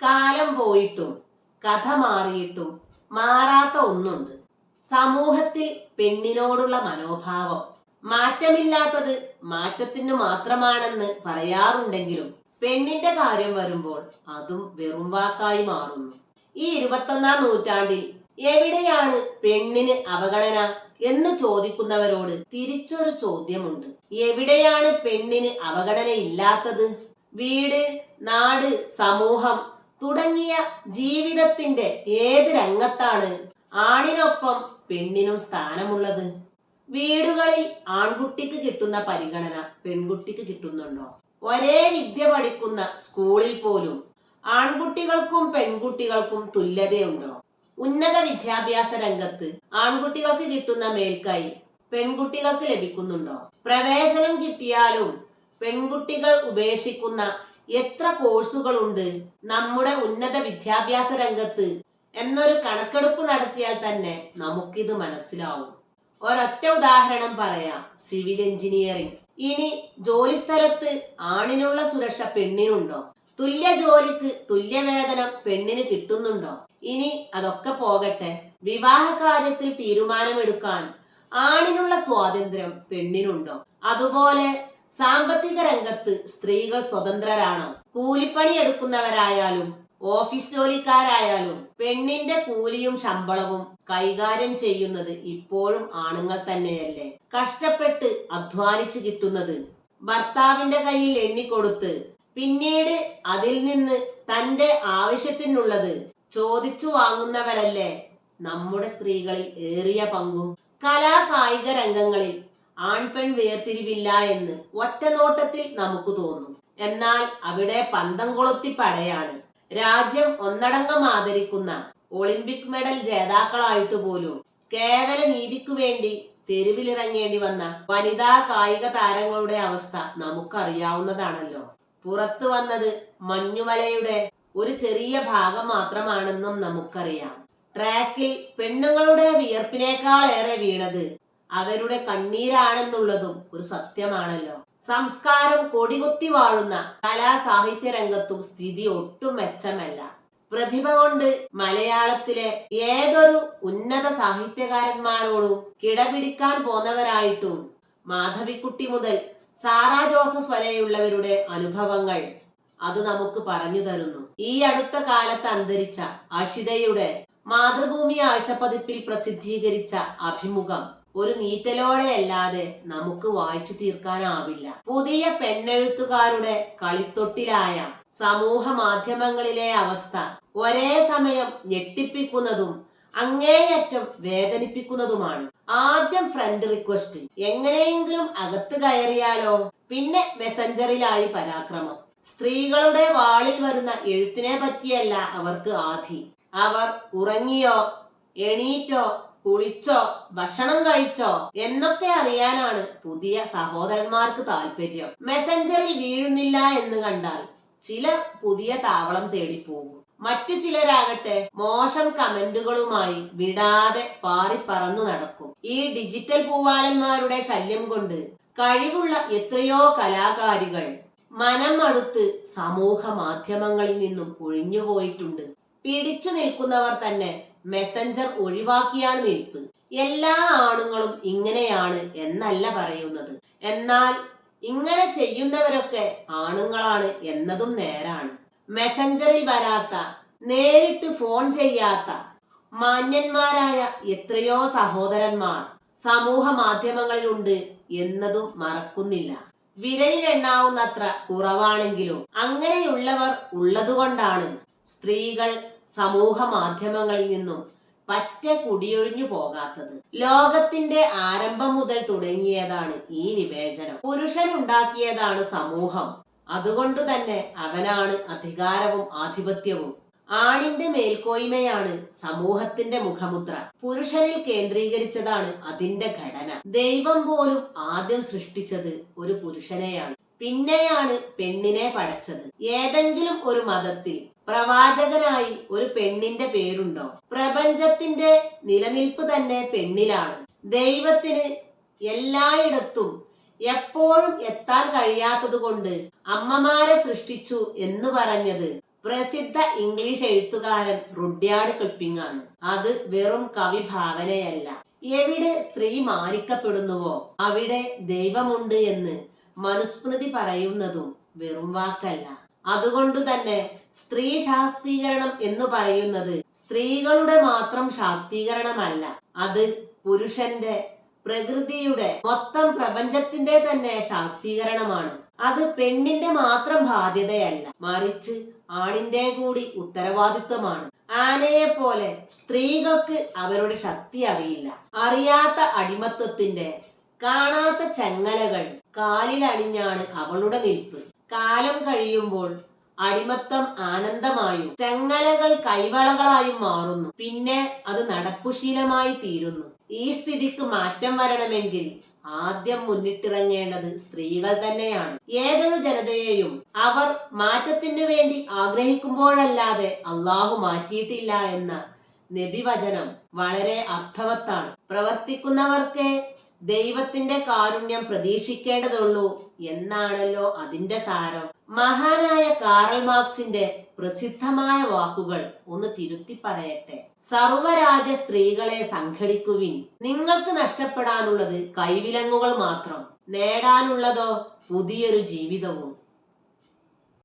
കാലം പോയിട്ടും കഥ മാറിയിട്ടും മാറാത്ത ഒന്നുണ്ട്. സമൂഹത്തിൽ പെണ്ണിനോടുള്ള മനോഭാവം മാറ്റമില്ലാത്തത് മാറ്റത്തിന് മാത്രമാണെന്ന് പറയാറുണ്ടെങ്കിലും പെണ്ണിന്റെ കാര്യം വരുമ്പോൾ അതും വെറും വാക്കായി മാറുന്നു. ഈ ഇരുപത്തൊന്നാം നൂറ്റാണ്ടിൽ എവിടെയാണ് പെണ്ണിന് അവഗണന എന്ന് ചോദിക്കുന്നവരോട് തിരിച്ചൊരു ചോദ്യമുണ്ട്. എവിടെയാണ് പെണ്ണിന് അവഗണന ഇല്ലാത്തത് വീട് നാട് സമൂഹം തുടങ്ങിയ ജീവിതത്തിന്റെ ഏത് രംഗത്താണ് ആണിനൊപ്പം പെണ്ണിനും സ്ഥാനമുള്ളത്? വീടുകളിൽ ആൺകുട്ടിക്ക് കിട്ടുന്ന പരിഗണന പെൺകുട്ടിക്ക് കിട്ടുന്നുണ്ടോ? ഒരേ വിദ്യ പഠിക്കുന്ന സ്കൂളിൽ പോലും ആൺകുട്ടികൾക്കും പെൺകുട്ടികൾക്കും തുല്യതയുണ്ടോ? ഉന്നത വിദ്യാഭ്യാസ രംഗത്ത് ആൺകുട്ടികൾക്ക് കിട്ടുന്ന മേൽക്കൈ പെൺകുട്ടികൾക്ക് ലഭിക്കുന്നുണ്ടോ? പ്രവേശനം കിട്ടിയാലും പെൺകുട്ടികൾ ഉപേക്ഷിക്കുന്ന എത്ര കോഴ്സുകളുണ്ട് നമ്മുടെ ഉന്നത വിദ്യാഭ്യാസ രംഗത്ത് എന്നൊരു കണക്കെടുപ്പ് നടത്തിയാൽ തന്നെ നമുക്കിത് മനസ്സിലാവും. ഒരൊറ്റ ഉദാഹരണം പറയാം. Civil engineering. ഇനി ജോലി സ്ഥലത്ത് ആണിനുള്ള സുരക്ഷ പെണ്ണിനുണ്ടോ? തുല്യ ജോലിക്ക് തുല്യ വേതനം പെണ്ണിന് കിട്ടുന്നുണ്ടോ? ഇനി അതൊക്കെ പോകട്ടെ. വിവാഹ കാര്യത്തിൽ തീരുമാനമെടുക്കാൻ ആണിനുള്ള സ്വാതന്ത്ര്യം പെണ്ണിനുണ്ടോ? അതുപോലെ സാമ്പത്തിക രംഗത്ത് സ്ത്രീകൾ സ്വതന്ത്രരാണോ. കൂലിപ്പണി എടുക്കുന്നവരായാലും ഓഫീസ് ജോലിക്കാരായാലും പെണ്ണിന്റെ കൂലിയും ശമ്പളവും കൈകാര്യം ചെയ്യുന്നത് ഇപ്പോഴും ആണുങ്ങൾ തന്നെയല്ലേ? കഷ്ടപ്പെട്ട് അധ്വാനിച്ചു കിട്ടുന്നത്. ഭർത്താവിന്റെ കയ്യിൽ എണ്ണിക്കൊടുത്ത് പിന്നീട് അതിൽ നിന്ന് തന്റെ ആവശ്യത്തിനുള്ളത് ചോദിച്ചു വാങ്ങുന്നവരല്ലേ? നമ്മുടെ സ്ത്രീകളിൽ ഏറിയ പങ്കും. കലാ കായിക രംഗങ്ങളിൽ ആൺപെൺ വേർതിരിവില്ല എന്ന് ഒറ്റ നോട്ടത്തിൽ നമുക്ക് തോന്നും. എന്നാൽ അവിടെ പന്തം കൊളുത്തി പടയാണ്. രാജ്യം ഒന്നടങ്കം ആദരിക്കുന്ന ഒളിമ്പിക് മെഡൽ ജേതാക്കളായിട്ട് പോലും കേവല നീതിക്കു വേണ്ടി തെരുവിലിറങ്ങേണ്ടി വന്ന വനിതാ കായിക താരങ്ങളുടെ അവസ്ഥ നമുക്കറിയാവുന്നതാണല്ലോ. പുറത്തു വന്നത് മഞ്ഞുമലയുടെ ഒരു ചെറിയ ഭാഗം മാത്രമാണെന്നും നമുക്കറിയാം. ട്രാക്കിൽ പെണ്ണുങ്ങളുടെ വിയർപ്പിനേക്കാളേറെ വീണത് അവരുടെ കണ്ണീരാണെന്നുള്ളതും ഒരു സത്യമാണല്ലോ. സംസ്കാരം കൊടികുത്തി വാഴുന്ന കലാ സാഹിത്യ രംഗത്തും സ്ഥിതി ഒട്ടും മെച്ചമല്ല. പ്രതിഭ കൊണ്ട് മലയാളത്തിലെ ഏതൊരു ഉന്നത സാഹിത്യകാരന്മാരോടും കിടപിടിക്കാൻ പോന്നവരായിട്ടും മാധവിക്കുട്ടി മുതൽ സാറാ ജോസഫ് വരെയുള്ളവരുടെ അനുഭവങ്ങൾ അത് നമുക്ക് പറഞ്ഞു തരുന്നു. ഈ അടുത്ത കാലത്ത് അന്തരിച്ച അഷിതയുടെ മാതൃഭൂമി ആഴ്ചപ്പതിപ്പിൽ പ്രസിദ്ധീകരിച്ച അഭിമുഖം. ഒരു നീറ്റലോടെയല്ലാതെ നമുക്ക് വായിച്ചു തീർക്കാനാവില്ല. പുതിയ പെണ്ണെഴുത്തുകാരുടെ കളിത്തൊട്ടിലായ സമൂഹ മാധ്യമങ്ങളിലെ അവസ്ഥ ഒരേ സമയം ഞെട്ടിപ്പിക്കുന്നതും അങ്ങേയറ്റം വേദനിപ്പിക്കുന്നതുമാണ്. ആദ്യം ഫ്രണ്ട് റിക്വസ്റ്റ് എങ്ങനെയെങ്കിലും അകത്ത് കയറിയാലോ പിന്നെ മെസഞ്ചറിലായി പരാക്രമം. സ്ത്രീകളുടെ വാളിൽ വരുന്ന എഴുത്തിനെ പറ്റിയല്ല അവർക്ക് ആധി. അവർ ഉറങ്ങിയോ എണീറ്റോ കുളിച്ചോ ഭക്ഷണം കഴിച്ചോ എന്നൊക്കെ അറിയാനാണ് പുതിയ സഹോദരന്മാർക്ക് താല്പര്യം. മെസഞ്ചറിൽ വീഴുന്നില്ല എന്ന് കണ്ടാൽ ചിലർ പുതിയ താവളം തേടിപ്പോകും. മറ്റു ചിലരാകട്ടെ മോശം കമന്റുകളുമായി വിടാതെ പാറിപ്പറന്നു നടക്കും. ഈ ഡിജിറ്റൽ പൂവാലന്മാരുടെ ശല്യം കൊണ്ട് കഴിവുള്ള എത്രയോ കലാകാരികൾ മനം അടുത്ത് സമൂഹ മാധ്യമങ്ങളിൽ നിന്നും ഒഴിഞ്ഞുപോയിട്ടുണ്ട്. പിടിച്ചു നിൽക്കുന്നവർ തന്നെ മെസഞ്ചർ ഒഴിവാക്കിയാണ് നിൽപ്പ് എല്ലാ ആണുങ്ങളും ഇങ്ങനെയാണ് എന്നല്ല പറയുന്നത്. എന്നാൽ ഇങ്ങനെ ചെയ്യുന്നവരൊക്കെ ആണുങ്ങളാണ് എന്നതും നേരാണ്. മെസഞ്ചറിൽ വരാത്ത നേരിട്ട് ഫോൺ ചെയ്യാത്ത മാന്യന്മാരായ എത്രയോ സഹോദരന്മാർ സമൂഹ മാധ്യമങ്ങളിലുണ്ട് എന്നതും മറക്കുന്നില്ല. വിരലിലെണ്ണാവുന്നത്ര കുറവാണെങ്കിലും അങ്ങനെയുള്ളവർ ഉള്ളതുകൊണ്ടാണ് സ്ത്രീകൾ സമൂഹ മാധ്യമങ്ങളിൽ നിന്നും പറ്റ കുടിയൊഴിഞ്ഞു പോകാത്തത്. ലോകത്തിന്റെ ആരംഭം മുതൽ തുടങ്ങിയതാണ് ഈ വിവേചനം. പുരുഷൻ ഉണ്ടാക്കിയതാണ് സമൂഹം. അതുകൊണ്ട് തന്നെ അവനാണ് അധികാരവും ആധിപത്യവും. ആണിന്റെ മേൽക്കോയ്മയാണ് സമൂഹത്തിന്റെ മുഖമുദ്ര. പുരുഷനിൽ കേന്ദ്രീകരിച്ചതാണ് അതിന്റെ ഘടന. ദൈവം പോലും ആദ്യം സൃഷ്ടിച്ചത് ഒരു പുരുഷനെയാണ്. പിന്നെയാണ് പെണ്ണിനെ പടച്ചത്. ഏതെങ്കിലും ഒരു മതത്തിൽ പ്രവാചകനായി ഒരു പെണ്ണിന്റെ പേരുണ്ടോ? പ്രപഞ്ചത്തിന്റെ നിലനിൽപ്പ് തന്നെ പെണ്ണിലാണ്. ദൈവത്തിന് എല്ലായിടത്തും എപ്പോഴും എത്താൻ കഴിയാത്തത് കൊണ്ട് അമ്മമാരെ സൃഷ്ടിച്ചു എന്ന് പറഞ്ഞത് പ്രസിദ്ധ ഇംഗ്ലീഷ് എഴുത്തുകാരൻ റുഡ്യാർഡ് ക്ലിപ്പിംഗ് ആണ്. അത് വെറും കവി ഭാവനയല്ല എവിടെ സ്ത്രീ മാനിക്കപ്പെടുന്നുവോ അവിടെ ദൈവമുണ്ട് എന്ന് മനുസ്മൃതി പറയുന്നതും വെറും വാക്കല്ല. അതുകൊണ്ട് തന്നെ സ്ത്രീ ശാക്തീകരണം എന്ന് പറയുന്നത് സ്ത്രീകളുടെ മാത്രം ശാക്തീകരണമല്ല. അത് പുരുഷന്റെ പ്രകൃതിയുടെ മൊത്തം പ്രപഞ്ചത്തിന്റെ തന്നെ ശാക്തീകരണമാണ്. അത് പെണ്ണിന്റെ മാത്രം ബാധ്യതയല്ല. മറിച്ച് ആണിന്റെ കൂടി ഉത്തരവാദിത്വമാണ്. ആനയെ പോലെ സ്ത്രീകൾക്ക് അവരുടെ ശക്തി അറിയില്ല. അറിയാത്ത അടിമത്വത്തിന്റെ കാണാത്ത ചങ്ങലകൾ കാലിലണിഞ്ഞാണ് അവളുടെ നിൽപ്പ്. കാലം കഴിയുമ്പോൾ അടിമത്തം ആനന്ദമായും ചെങ്ങലകൾ കൈവളകളായും മാറുന്നു. പിന്നെ അത് നടപ്പുശീലമായി തീരുന്നു. ഈ സ്ഥിതിക്ക് മാറ്റം വരണമെങ്കിൽ ആദ്യം മുന്നിട്ടിറങ്ങേണ്ടത് സ്ത്രീകൾ തന്നെയാണ്. ഏതൊരു ജനതയെയും അവർ മാറ്റത്തിനു വേണ്ടി ആഗ്രഹിക്കുമ്പോഴല്ലാതെ അള്ളാഹു മാറ്റിയിട്ടില്ല എന്ന നബിവചനം വളരെ അർത്ഥവത്താണ്. പ്രവർത്തിക്കുന്നവർക്ക് ദൈവത്തിന്റെ കാരുണ്യം പ്രതീക്ഷിക്കേണ്ടതുള്ളൂ എന്നാണല്ലോ അതിന്റെ സാരം. മഹാനായ കാറൽ മാർക്സിന്റെ പ്രസിദ്ധമായ വാക്കുകൾ ഒന്ന് തിരുത്തി പറയട്ടെ. സർവരാജ്യ സ്ത്രീകളെ സംഘടിക്കുവിൻ. നിങ്ങൾക്ക് നഷ്ടപ്പെടാനുള്ളത് കൈവിലങ്ങുകൾ മാത്രം. നേടാനുള്ളതോ പുതിയൊരു ജീവിതവും.